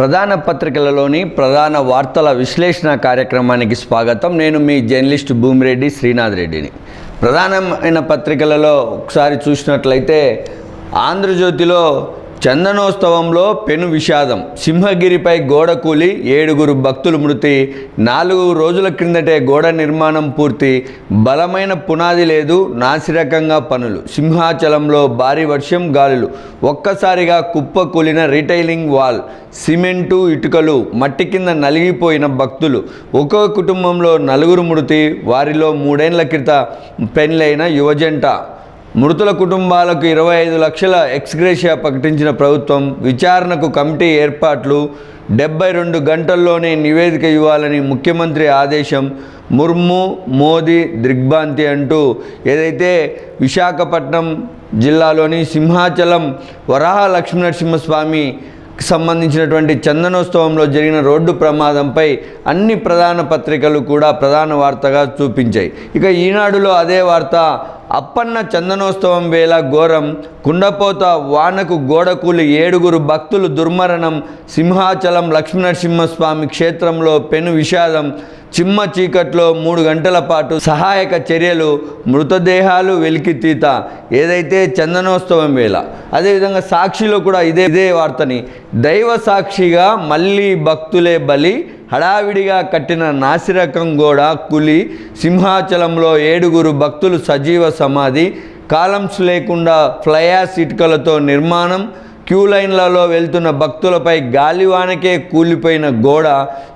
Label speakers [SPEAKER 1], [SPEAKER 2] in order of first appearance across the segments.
[SPEAKER 1] ప్రధాన పత్రికలలోని ప్రధాన వార్తల విశ్లేషణ కార్యక్రమానికి స్వాగతం. నేను మీ జర్నలిస్ట్ భూమిరెడ్డి శ్రీనాథ్ రెడ్డిని. ప్రధానమైన పత్రికలలో ఒకసారి చూసినట్లయితే ఆంధ్రజ్యోతిలో చందనోత్సవంలో పెను విషాదం. సింహగిరిపై గోడ కూలి ఏడుగురు భక్తులు మృతి. నాలుగు రోజుల క్రిందటే గోడ నిర్మాణం పూర్తి. బలమైన పునాది లేదు నాసిరకంగా పనులు. సింహాచలంలో భారీ వర్షం గాలులు. ఒక్కసారిగా కుప్ప కూలిన రిటైలింగ్ వాల్ సిమెంటు ఇటుకలు మట్టి కింద నలిగిపోయిన భక్తులు. ఒక్కో కుటుంబంలో నలుగురు మృతి. వారిలో మూడేండ్ల క్రిత పెళ్ళైన యువజంట. మృతుల కుటుంబాలకు ఇరవై ఐదు లక్షల ఎక్స్గ్రేషియా ప్రకటించిన ప్రభుత్వం విచారణకు కమిటీ ఏర్పాట్లు డెబ్బై రెండు గంటల్లోనే నివేదిక ఇవ్వాలని ముఖ్యమంత్రి ఆదేశం ముర్ము మోదీ దిగ్భ్రాంతి అంటూ ఏదైతే విశాఖపట్నం జిల్లాలోని సింహాచలం వరాహ లక్ష్మీనరసింహస్వామి సంబంధించినటువంటి చందనోత్సవంలో జరిగిన రోడ్డు ప్రమాదంపై అన్ని ప్రధాన పత్రికలు కూడా ప్రధాన వార్తగా చూపించాయి. ఇక ఈనాడులో అదే వార్త అప్పన్న చందనోత్సవం వేళ ఘోరం. కుండపోత వానకు గోడకూలి ఏడుగురు భక్తులు దుర్మరణం. సింహాచలం లక్ష్మీనరసింహస్వామి క్షేత్రంలో పెను విషాదం. చిమ్మ చీకట్లో మూడు గంటల పాటు సహాయక చర్యలు మృతదేహాలు వెలికితీత ఏదైతే చందనోత్సవం వేళ అదేవిధంగా సాక్షిలో కూడా ఇదే ఇదే వార్తని దైవ సాక్షిగా మళ్ళీ భక్తులే బలి హడావిడిగా కట్టిన నాసిరకం గోడ కులి సింహాచలంలో ఏడుగురు భక్తులు సజీవ సమాధి కాలమ్స్ లేకుండా ఫ్లయాస్ ఇటుకలతో నిర్మాణం క్యూ లైన్లలో వెళ్తున్న భక్తులపై గాలివానకే కూలిపోయిన గోడ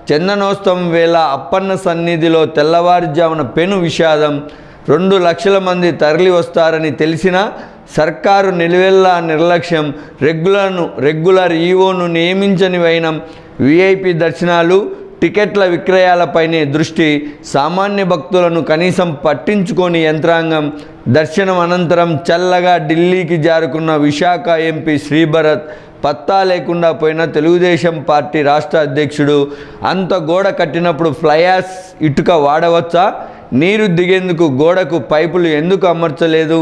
[SPEAKER 1] చందనోత్సవం వేళ అప్పన్న సన్నిధిలో తెల్లవారుజామున పెను విషాదం రెండు లక్షల మంది తరలి వస్తారని తెలిసినా సర్కారు నిలువెల్లా నిర్లక్ష్యం రెగ్యులర్ను రెగ్యులర్ ఈవోను నియమించని వైనం విఐపి దర్శనాలు టికెట్ల విక్రయాలపైనే దృష్టి సామాన్య భక్తులను కనీసం పట్టించుకొని యంత్రాంగం. దర్శనం అనంతరం చల్లగా ఢిల్లీకి జారుకున్న విశాఖ ఎంపీ శ్రీభరత్ పత్తా లేకుండా పోయిన తెలుగుదేశం పార్టీ రాష్ట్ర అధ్యక్షుడు అంత గోడ కట్టినప్పుడు ఫ్లయాస్ ఇటుక వాడవచ్చా? నీరు దిగేందుకు గోడకు పైపులు ఎందుకు అమర్చలేదు?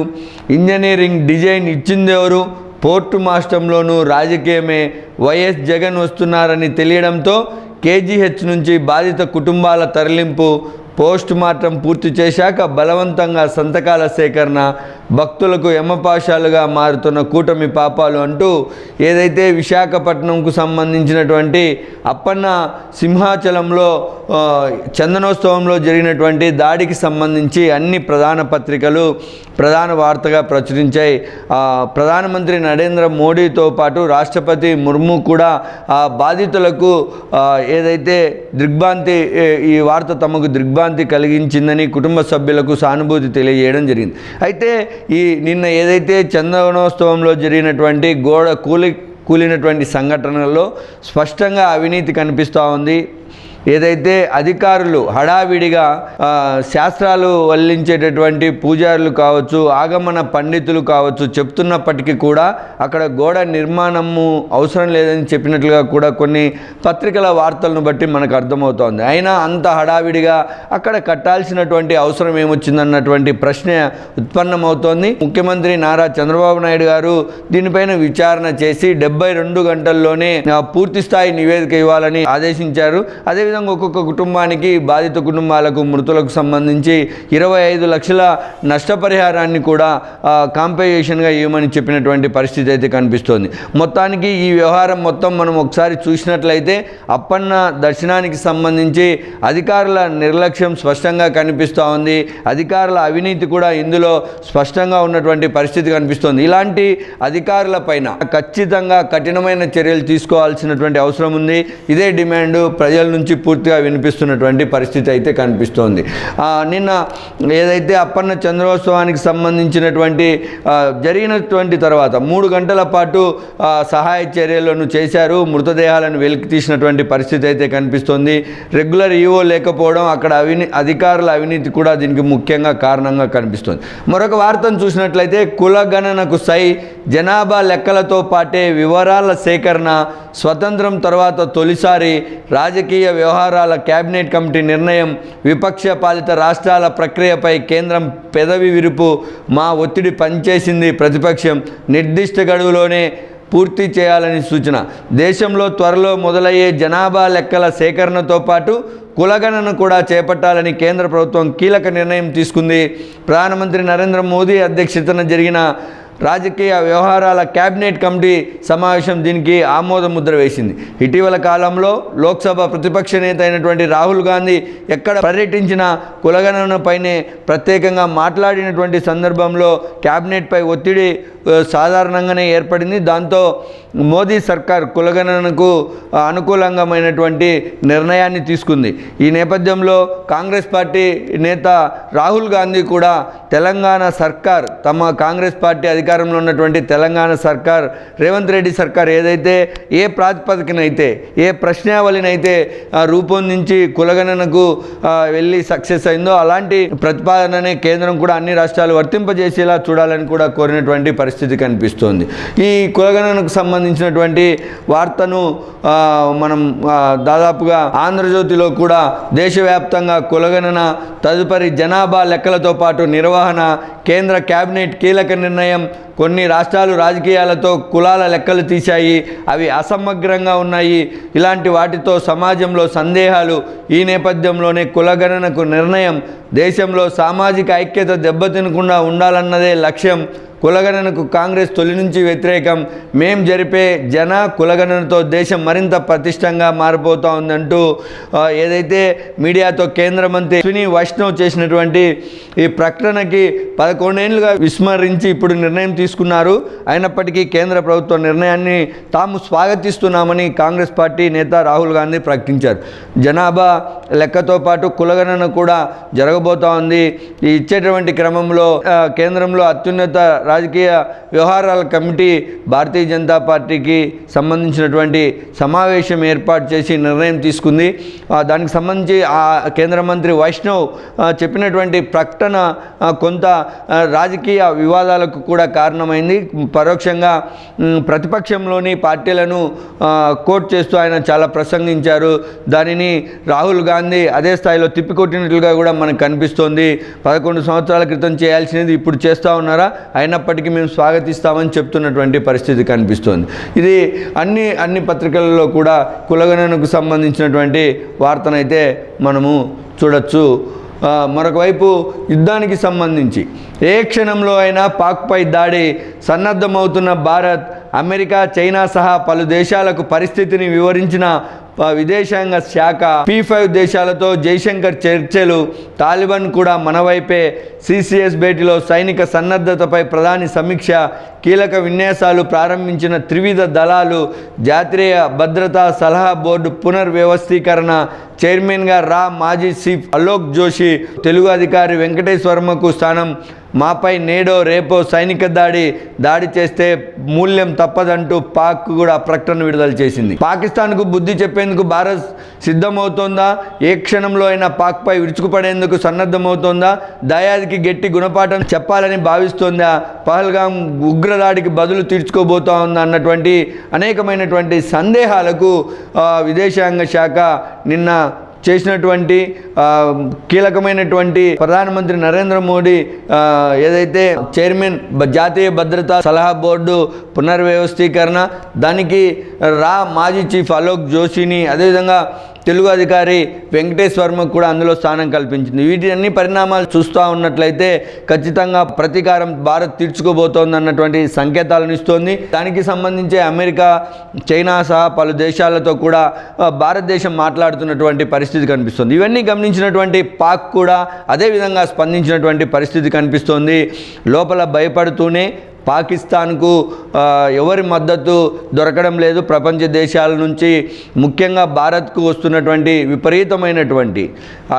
[SPEAKER 1] ఇంజనీరింగ్ డిజైన్ ఇచ్చిందెవరు పోర్టు మాస్టంలోనూ రాజకీయమే. వైఎస్ జగన్ వస్తున్నారని తెలియడంతో కేజీహెచ్ నుంచి బాధిత కుటుంబాల తరలింపు పోస్ట్ మార్టం పూర్తి చేశాక బలవంతంగా సంతకాల సేకరణ భక్తులకు యమపాశాలుగా మారుతున్న కూటమి పాపాలు అంటూ ఏదైతే విశాఖపట్నంకు సంబంధించినటువంటి అప్పన్న సింహాచలంలో చందనోత్సవంలో జరిగినటువంటి దాడికి సంబంధించి అన్ని ప్రధాన పత్రికలు ప్రధాన వార్తగా ప్రచురించాయి. ప్రధానమంత్రి నరేంద్ర మోడీతో పాటు రాష్ట్రపతి ముర్ము కూడా ఆ బాధితులకు ఏదైతే దిగ్భ్రాంతి ఈ వార్త తమకు దిగ్భ్రాంతి కలిగించిందని కుటుంబ సభ్యులకు సానుభూతి తెలియజేయడం జరిగింది. అయితే ఈ నిన్న ఏదైతే చందనోత్సవంలో జరిగినటువంటి గోడ కూలి కూలినటువంటి సంఘటనల్లో స్పష్టంగా అవినీతి కనిపిస్తూ ఉంది. ఏదైతే అధికారులు హడావిడిగా శాస్త్రాలు వల్లించేటటువంటి పూజారులు కావచ్చు ఆగమన పండితులు కావచ్చు చెప్తున్నప్పటికీ కూడా అక్కడ గోడ నిర్మాణము అవసరం లేదని చెప్పినట్లుగా కూడా కొన్ని పత్రికల వార్తలను బట్టి మనకు అర్థమవుతోంది. అయినా అంత హడావిడిగా అక్కడ కట్టాల్సినటువంటి అవసరం ఏమొచ్చిందన్నటువంటి ప్రశ్న ఉత్పన్నమవుతోంది. ముఖ్యమంత్రి నారా చంద్రబాబు నాయుడు గారు దీనిపైన విచారణ చేసి డెబ్బై రెండు గంటల్లోనే పూర్తిస్థాయి పూర్తి స్థాయి నివేదిక ఇవ్వాలని ఆదేశించారు. అదే అదేవిధంగా ఒక్కొక్క కుటుంబానికి బాధిత కుటుంబాలకు మృతులకు సంబంధించి ఇరవై ఐదు లక్షల నష్టపరిహారాన్ని కూడా కాంపెన్సేషన్గా ఇవ్వమని చెప్పినటువంటి పరిస్థితి అయితే కనిపిస్తోంది. మొత్తానికి ఈ వ్యవహారం మొత్తం మనం ఒకసారి చూసినట్లయితే అప్పన్న దర్శనానికి సంబంధించి అధికారుల నిర్లక్ష్యం స్పష్టంగా కనిపిస్తూ ఉంది. అధికారుల అవినీతి కూడా ఇందులో స్పష్టంగా ఉన్నటువంటి పరిస్థితి కనిపిస్తోంది. ఇలాంటి అధికారుల పైన ఖచ్చితంగా కఠినమైన చర్యలు తీసుకోవాల్సినటువంటి అవసరం ఉంది. ఇదే డిమాండ్ ప్రజల నుంచి పూర్తిగా వినిపిస్తున్నటువంటి పరిస్థితి అయితే కనిపిస్తోంది. నిన్న ఏదైతే అప్పన్న చంద్రోత్సవానికి సంబంధించినటువంటి జరిగినటువంటి తర్వాత మూడు గంటల పాటు సహాయ చర్యలను చేశారు. మృతదేహాలను వెలికి తీసినటువంటి పరిస్థితి అయితే కనిపిస్తోంది. రెగ్యులర్ ఈవో లేకపోవడం అక్కడ అవినీ అధికారుల అవినీతి కూడా దీనికి ముఖ్యంగా కారణంగా కనిపిస్తుంది. మరొక వార్తను చూసినట్లయితే కులగణనకు సై జనాభా లెక్కలతో పాటే వివరాల సేకరణ స్వతంత్రం తర్వాత తొలిసారి రాజకీయ వ్యవహారాల కేబినెట్ కమిటీ నిర్ణయం విపక్ష పాలిత రాష్ట్రాల ప్రక్రియపై కేంద్రం పెదవి విరుపు మా ఒత్తిడి పనిచేసింది ప్రతిపక్షం నిర్దిష్ట గడువులోనే పూర్తి చేయాలని సూచన. దేశంలో త్వరలో మొదలయ్యే జనాభా లెక్కల సేకరణతో పాటు కులగణన కూడా చేపట్టాలని కేంద్ర ప్రభుత్వం కీలక నిర్ణయం తీసుకుంది. ప్రధానమంత్రి నరేంద్ర మోదీ అధ్యక్షతన జరిగిన రాజకీయ వ్యవహారాల కేబినెట్ కమిటీ సమావేశం దీనికి ఆమోద ముద్ర వేసింది. ఇటీవల కాలంలో లోక్సభ ప్రతిపక్ష నేత అయినటువంటి రాహుల్ గాంధీ ఎక్కడ పర్యటించిన కులగణనపైనే ప్రత్యేకంగా మాట్లాడినటువంటి సందర్భంలో కేబినెట్పై ఒత్తిడి సాధారణంగానే ఏర్పడింది. దాంతో మోదీ సర్కార్ కులగణనకు అనుకూలంగమైనటువంటి నిర్ణయాన్ని తీసుకుంది. ఈ నేపథ్యంలో కాంగ్రెస్ పార్టీ నేత రాహుల్ గాంధీ కూడా తెలంగాణ సర్కార్ తమ కాంగ్రెస్ పార్టీ అధికారంలో ఉన్నటువంటి తెలంగాణ సర్కార్ రేవంత్ రెడ్డి సర్కార్ ఏదైతే ఏ ప్రాతిపదికనైతే ఏ ప్రశ్నావళినైతే రూపొందించి కులగణనకు వెళ్ళి సక్సెస్ అయిందో అలాంటి ప్రతిపాదననే కేంద్రం కూడా అన్ని రాష్ట్రాలు వర్తింపజేసేలా చూడాలని కూడా కోరినటువంటి పరిస్థితి కనిపిస్తోంది. ఈ కులగణనకు సంబంధించినటువంటి వార్తను మనం దాదాపుగా ఆంధ్రజ్యోతిలో కూడా దేశవ్యాప్తంగా కులగణన తదుపరి జనాభా లెక్కలతో పాటు నిర్వహణ కేంద్ర కేబినెట్ కీలక నిర్ణయం కొన్ని రాష్ట్రాలు రాజకీయాలతో కులాల లెక్కలు తీశాయి అవి అసమగ్రంగా ఉన్నాయి. ఇలాంటి వాటితో సమాజంలో సందేహాలు ఈ నేపథ్యంలోనే కులగణనకు నిర్ణయం. దేశంలో సామాజిక ఐక్యత దెబ్బతినకుండా ఉండాలన్నదే లక్ష్యం. కులగణనకు కాంగ్రెస్ తొలి నుంచి వ్యతిరేకం. మేం జరిపే జన కులగణనతో దేశం మరింత పటిష్టంగా మారిపోతా ఉందంటూ ఏదైతే మీడియాతో కేంద్ర మంత్రి అశ్విని వైష్ణవ్ చేసినటువంటి ఈ ప్రకటనకి పదకొండేళ్ళుగా విస్మరించి ఇప్పుడు నిర్ణయం తీసుకున్నారు. అయినప్పటికీ కేంద్ర ప్రభుత్వ నిర్ణయాన్ని తాము స్వాగతిస్తున్నామని కాంగ్రెస్ పార్టీ నేత రాహుల్ గాంధీ ప్రకటించారు. జనాభా లెక్కతో పాటు కులగణన కూడా జరగబోతోంది ఇచ్చేటువంటి క్రమంలో కేంద్రంలో అత్యున్నత రాజకీయ వ్యవహారాల కమిటీ భారతీయ జనతా పార్టీకి సంబంధించినటువంటి సమావేశం ఏర్పాటు చేసి నిర్ణయం తీసుకుంది. దానికి సంబంధించి ఆ కేంద్ర మంత్రి వైష్ణవ్ చెప్పినటువంటి ప్రకటన కొంత రాజకీయ వివాదాలకు కూడా కారణమైంది. పరోక్షంగా ప్రతిపక్షంలోని పార్టీలను కోట్ చేస్తూ ఆయన చాలా ప్రసంగించారు. దానిని రాహుల్ గాంధీ అదే స్థాయిలో తిప్పికొట్టినట్లుగా కూడా మనకు కనిపిస్తోంది. పదకొండు సంవత్సరాల క్రితం చేయాల్సినది ఇప్పుడు చేస్తూ ఉన్నారా? అయినప్పటికీ మేము స్వాగతిస్తామని చెప్తున్నటువంటి పరిస్థితి కనిపిస్తోంది. ఇది అన్ని అన్ని పత్రికలలో కూడా కులగణనకు సంబంధించినటువంటి వార్తనైతే మనము చూడొచ్చు. మరొకవైపు మరొక వైపు యుద్ధానికి సంబంధించి ఏ క్షణంలో అయినా పాక్పై దాడి సన్నద్ధమవుతున్న భారత్ అమెరికా చైనా సహా పలు దేశాలకు పరిస్థితిని వివరించిన విదేశాంగ శాఖ పి ఫైవ్ దేశాలతో జైశంకర్ చర్చలు తాలిబాన్ కూడా మనవైపే సిసిఎస్ భేటీలో సైనిక సన్నద్ధతపై ప్రధాని సమీక్ష కీలక విన్యాసాలు ప్రారంభించిన త్రివిధ దళాలు జాతీయ భద్రతా సలహా బోర్డు పునర్వ్యవస్థీకరణ చైర్మన్గా రా మాజీ చీఫ్ అలోక్ జోషి తెలుగు అధికారి వెంకటేశ్వర్మకు స్థానం మాపై నేడో రేపో సైనిక దాడి దాడి చేస్తే మూల్యం తప్పదంటూ పాక్ కూడా ప్రకటన విడుదల చేసింది. పాకిస్తాన్కు బుద్ధి చెప్పేందుకు భారత్ సిద్ధమవుతోందా? ఏ క్షణంలో అయినా పాక్పై విరుచుకుపడేందుకు సన్నద్ధమవుతోందా? దయాదికి గట్టి గుణపాఠం చెప్పాలని భావిస్తోందా? పహల్గాం ఉగ్రదాడికి బదులు తీర్చుకోబోతా ఉందా? అన్నటువంటి అనేకమైనటువంటి సందేహాలకు విదేశాంగ శాఖ నిన్న చేసినటువంటి కీలకమైనటువంటి ప్రధానమంత్రి నరేంద్ర మోడీ ఏదైతే చైర్మన్ జాతీయ భద్రతా సలహా బోర్డు పునర్వ్యవస్థీకరణ దానికి రా మాజీ చీఫ్ అలోక్ జోషిని అదేవిధంగా తెలుగు అధికారి వెంకటేష్ కూడా అందులో స్థానం కల్పించింది. వీటి అన్ని పరిణామాలు చూస్తూ ఉన్నట్లయితే ఖచ్చితంగా ప్రతీకారం భారత్ తీర్చుకోబోతోంది అన్నటువంటి సంకేతాలను ఇస్తోంది. దానికి సంబంధించి అమెరికా చైనా సహా పలు దేశాలతో కూడా భారతదేశం మాట్లాడుతున్నటువంటి పరిస్థితి కనిపిస్తుంది. ఇవన్నీ గమనించినటువంటి పాక్ కూడా అదేవిధంగా స్పందించినటువంటి పరిస్థితి కనిపిస్తోంది. లోపల భయపడుతూనే పాకిస్తాన్కు ఎవరి మద్దతు దొరకడం లేదు. ప్రపంచ దేశాల నుంచి ముఖ్యంగా భారత్కు వస్తున్నటువంటి విపరీతమైనటువంటి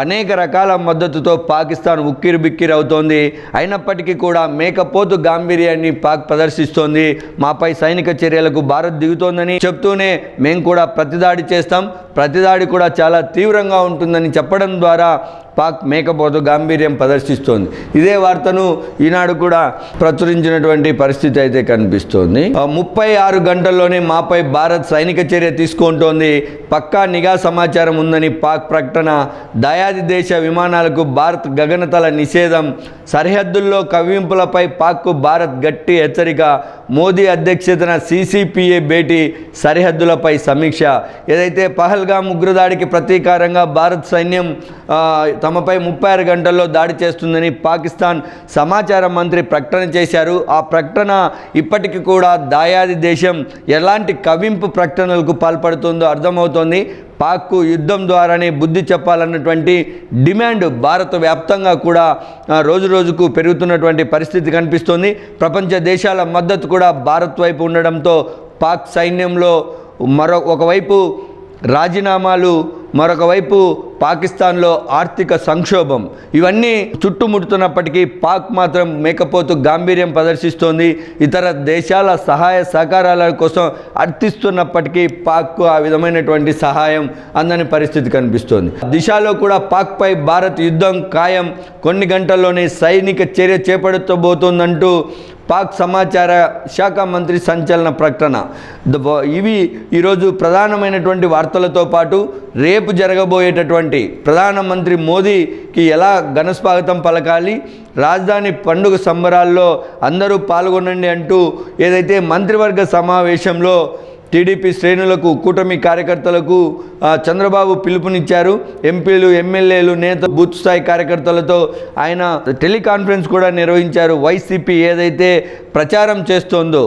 [SPEAKER 1] అనేక రకాల మద్దతుతో పాకిస్తాన్ ఉక్కిరి బిక్కిరి అవుతోంది. అయినప్పటికీ కూడా మేకపోతు గాంభీర్యాన్ని పాక్ ప్రదర్శిస్తోంది. మాపై సైనిక చర్యలకు భారత్ దిగుతోందని చెప్తూనే మేము కూడా ప్రతిదాడి చేస్తాం. ప్రతిదాడి కూడా చాలా తీవ్రంగా ఉంటుందని చెప్పడం ద్వారా పాక్ మేకపోతు గాంభీర్యం ప్రదర్శిస్తోంది. ఇదే వార్తను ఈనాడు కూడా ప్రచురించినటువంటి పరిస్థితి అయితే కనిపిస్తోంది. ముప్పై ఆరు గంటల్లోనే మాపై భారత్ సైనిక చర్య తీసుకుంటోంది. పక్కా నిఘా సమాచారం ఉందని పాక్ ప్రకటన. దయాది దేశ విమానాలకు భారత్ గగనతల నిషేధం. సరిహద్దుల్లో కవ్వింపులపై పాక్కు భారత్ గట్టి హెచ్చరిక. మోదీ అధ్యక్షతన సీసీపీఏ భేటీ సరిహద్దులపై సమీక్ష. ఏదైతే పహల్గామ్ ఉగ్రదాడికి ప్రతీకారంగా భారత్ సైన్యం తమపై ముప్పై ఆరు గంటల్లో దాడి చేస్తుందని పాకిస్తాన్ సమాచార మంత్రి ప్రకటన చేశారు. ఆ ప్రకటన ఇప్పటికీ కూడా దాయాది దేశం ఎలాంటి కవింపు ప్రకటనలకు పాల్పడుతుందో అర్థమవుతోంది. పాక్కు యుద్ధం ద్వారానే బుద్ధి చెప్పాలన్నటువంటి డిమాండ్ భారత వ్యాప్తంగా కూడా రోజు రోజుకు పెరుగుతున్నటువంటి పరిస్థితి కనిపిస్తోంది. ప్రపంచ దేశాల మద్దతు కూడా భారత్ వైపు ఉండడంతో పాక్ సైన్యంలో మరో ఒకవైపు రాజీనామాలు మరొకవైపు పాకిస్తాన్లో ఆర్థిక సంక్షోభం. ఇవన్నీ చుట్టుముడుతున్నప్పటికీ పాక్ మాత్రం మేకపోతు గాంభీర్యం ప్రదర్శిస్తోంది. ఇతర దేశాల సహాయ సహకారాల కోసం అర్థిస్తున్నప్పటికీ పాక్కు ఆ విధమైనటువంటి సహాయం అందని పరిస్థితి కనిపిస్తోంది. దిశలో కూడా పాక్పై భారత్ యుద్ధం ఖాయం. కొన్ని గంటల్లోనే సైనిక చర్య చేపడుతబోతోందంటూ పాక్ సమాచార శాఖ మంత్రి సంచలన ప్రకటన. ఇవి ఈరోజు ప్రధానమైనటువంటి వార్తలతో పాటు రేపు జరగబోయేటటువంటి ప్రధానమంత్రి మోదీకి ఎలా ఘనస్వాగతం పలకాలి రాజధాని పండుగ సంబరాల్లో అందరూ పాల్గొనండి అంటూ ఏదైతే మంత్రివర్గ సమావేశంలో టీడీపీ శ్రేణులకు కూటమి కార్యకర్తలకు చంద్రబాబు పిలుపునిచ్చారు. ఎంపీలు ఎమ్మెల్యేలు నేత బూత్ స్థాయి కార్యకర్తలతో ఆయన టెలికాన్ఫరెన్స్ కూడా నిర్వహించారు. వైసీపీ ఏదైతే ప్రచారం చేస్తోందో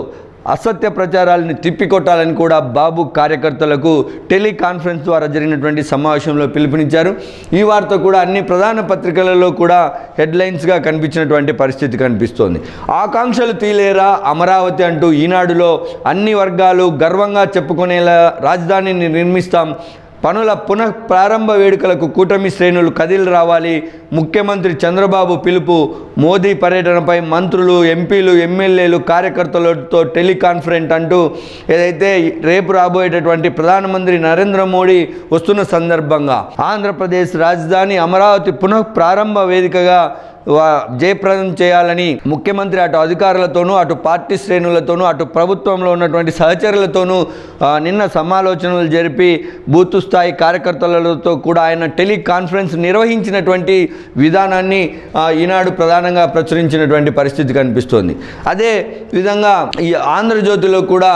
[SPEAKER 1] అసత్య ప్రచారాలను తిప్పికొట్టాలని కూడా బాబు కార్యకర్తలకు టెలికాన్ఫరెన్స్ ద్వారా జరిగినటువంటి సమావేశంలో పిలుపునిచ్చారు. ఈ వార్త కూడా అన్ని ప్రధాన పత్రికలలో కూడా హెడ్లైన్స్గా కనిపించినటువంటి పరిస్థితి కనిపిస్తోంది. ఆకాంక్షలు తీలేరా అమరావతి అంటూ ఈనాడులో అన్ని వర్గాలు గర్వంగా చెప్పుకునేలా రాజధానిని నిర్మిస్తాం పనుల పునః ప్రారంభ వేడుకలకు కూటమి శ్రేణులు కదిలి రావాలి. ముఖ్యమంత్రి చంద్రబాబు పిలుపు మోదీ పర్యటనపై మంత్రులు ఎంపీలు ఎమ్మెల్యేలు కార్యకర్తలతో టెలికాన్ఫరెన్స్ అంటూ ఏదైతే రేపు రాబోయేటటువంటి ప్రధానమంత్రి నరేంద్ర మోడీ వస్తున్న సందర్భంగా ఆంధ్రప్రదేశ్ రాజధాని అమరావతి పునః ప్రారంభ వేదికగా జయప్రదం చేయాలని ముఖ్యమంత్రి అటు అధికారులతోనూ అటు పార్టీ శ్రేణులతోనూ అటు ప్రభుత్వంలో ఉన్నటువంటి సహచరులతోనూ నిన్న సమాలోచనలు జరిపి బూత్ స్థాయి కార్యకర్తలతో కూడా ఆయన టెలికాన్ఫరెన్స్ నిర్వహించినటువంటి విధానాన్ని ఈనాడు ప్రధానంగా ప్రచురించినటువంటి పరిస్థితి కనిపిస్తోంది. అదే విధంగా ఈ ఆంధ్రజ్యోతిలో కూడా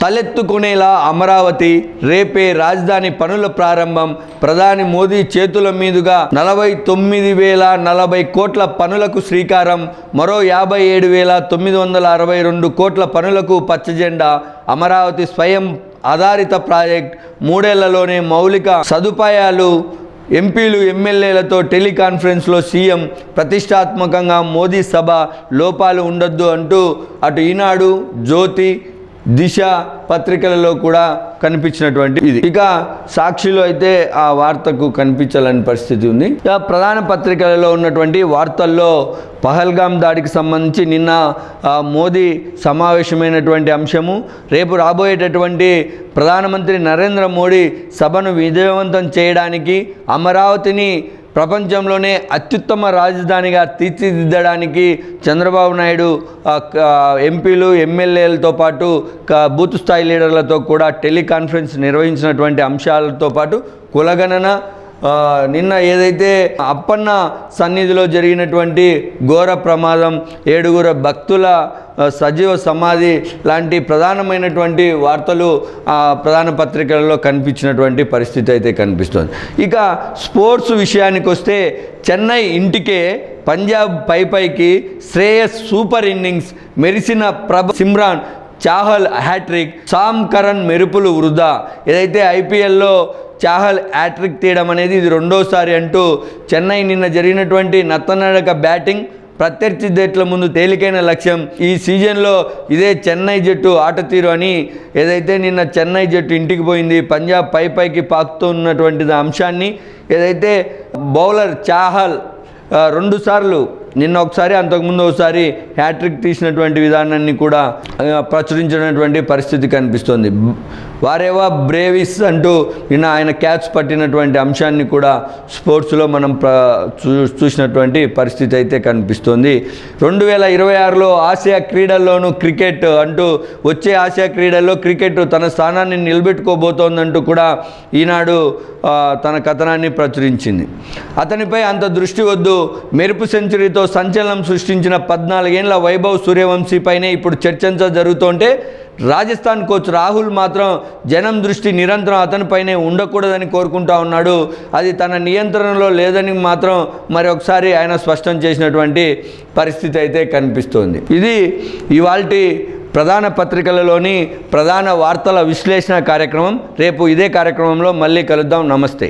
[SPEAKER 1] తలెత్తుకునేలా అమరావతి రేపే రాజధాని పనుల ప్రారంభం. ప్రధాని మోదీ చేతుల మీదుగా నలభై తొమ్మిది వేల నలభై కోట్ల పనులకు శ్రీకారం. మరో యాభై ఏడు వేల తొమ్మిది వందల అరవై రెండు కోట్ల పనులకు పచ్చజెండా అమరావతి స్వయం ఆధారిత ప్రాజెక్ట్. మూడేళ్ళలోనే మౌలిక సదుపాయాలు. ఎంపీలు ఎమ్మెల్యేలతో టెలికాన్ఫరెన్స్లో సీఎం. ప్రతిష్టాత్మకంగా మోదీ సభ లోపాలు ఉండొద్దు అంటూ అటు ఈనాడు జ్యోతి దిశ పత్రికలలో కూడా కనిపించినటువంటి ఇది. ఇక సాక్షిలో అయితే ఆ వార్తకు కనిపించాలని పరిస్థితి ఉంది. ఇక ప్రధాన పత్రికలలో ఉన్నటువంటి వార్తల్లో పహల్గామ్ దాడికి సంబంధించి నిన్న మోదీ సమావేశమైనటువంటి అంశము రేపు రాబోయేటటువంటి ప్రధానమంత్రి నరేంద్ర మోడీ సభను విజయవంతం చేయడానికి అమరావతిని ప్రపంచంలోనే అత్యుత్తమ రాజధానిగా తీర్చిదిద్దడానికి చంద్రబాబు నాయుడు ఎంపీలు ఎమ్మెల్యేలతో పాటు బూత్ స్థాయి లీడర్లతో కూడా టెలికాన్ఫరెన్స్ నిర్వహించినటువంటి అంశాలతో పాటు కులగణన నిన్న ఏదైతే అప్పన్న సన్నిధిలో జరిగినటువంటి ఘోర ప్రమాదం ఏడుగురు భక్తుల సజీవ సమాధి లాంటి ప్రధానమైనటువంటి వార్తలు ప్రధాన పత్రికలలో కనిపించినటువంటి పరిస్థితి అయితే కనిపిస్తుంది. ఇక స్పోర్ట్స్ విషయానికి వస్తే చెన్నై ఇంటికే పంజాబ్ పై పైకి శ్రేయస్ సూపర్ ఇన్నింగ్స్ మెరిసిన Prabhsimran Chahal hat trick Sam Curran మెరుపులు వృధా. ఏదైతే ఐపీఎల్లో చాహల్ హ్యాట్రిక్ తీయడం అనేది ఇది రెండోసారి అంటూ చెన్నై నిన్న జరిగినటువంటి నత్తనడక బ్యాటింగ్ ప్రత్యర్థి జట్ల ముందు తేలికైన లక్ష్యం. ఈ సీజన్లో ఇదే చెన్నై జట్టు ఆట తీరు అని ఏదైతే నిన్న చెన్నై జట్టు ఇంటికి పోయింది పంజాబ్ పై పైకి పాకుతున్నటువంటి అంశాన్ని ఏదైతే బౌలర్ చాహల్ రెండుసార్లు నిన్న ఒకసారి అంతకుముందు ఒకసారి హ్యాట్రిక్ తీసినటువంటి విధానాన్ని కూడా ప్రచురించినటువంటి పరిస్థితి కనిపిస్తుంది. వారేవా బ్రేవిస్ అంటూ నిన్న ఆయన క్యాచ్ పట్టినటువంటి అంశాన్ని కూడా స్పోర్ట్స్లో మనం ప్ర చూ చూసినటువంటి పరిస్థితి అయితే కనిపిస్తుంది. రెండు వేల ఇరవై ఆరులో ఆసియా క్రీడల్లోనూ క్రికెట్ అంటూ వచ్చే ఆసియా క్రీడల్లో క్రికెట్ తన స్థానాన్ని నిలబెట్టుకోబోతోందంటూ కూడా ఈనాడు తన కథనాన్ని ప్రచురించింది. అతనిపై అంత దృష్టి వద్దు. మెరుపు సెంచరీతో సంచలనం సృష్టించిన పద్నాలుగేండ్ల వైభవ్ సూర్యవంశీపైనే ఇప్పుడు చర్చంచ జరుగుతుంటే రాజస్థాన్ కోచ్ రాహుల్ మాత్రం జనం దృష్టి నిరంతరం అతనిపైనే ఉండకూడదని కోరుకుంటా ఉన్నాడు. అది తన నియంత్రణలో లేదని మాత్రం మరి ఒకసారి ఆయన స్పష్టం చేసినటువంటి పరిస్థితి అయితే కనిపిస్తోంది. ఇది ఇవాల్టి ప్రధాన పత్రికలలోని ప్రధాన వార్తల విశ్లేషణ కార్యక్రమం. రేపు ఇదే కార్యక్రమంలో మళ్ళీ కలుద్దాం. నమస్తే.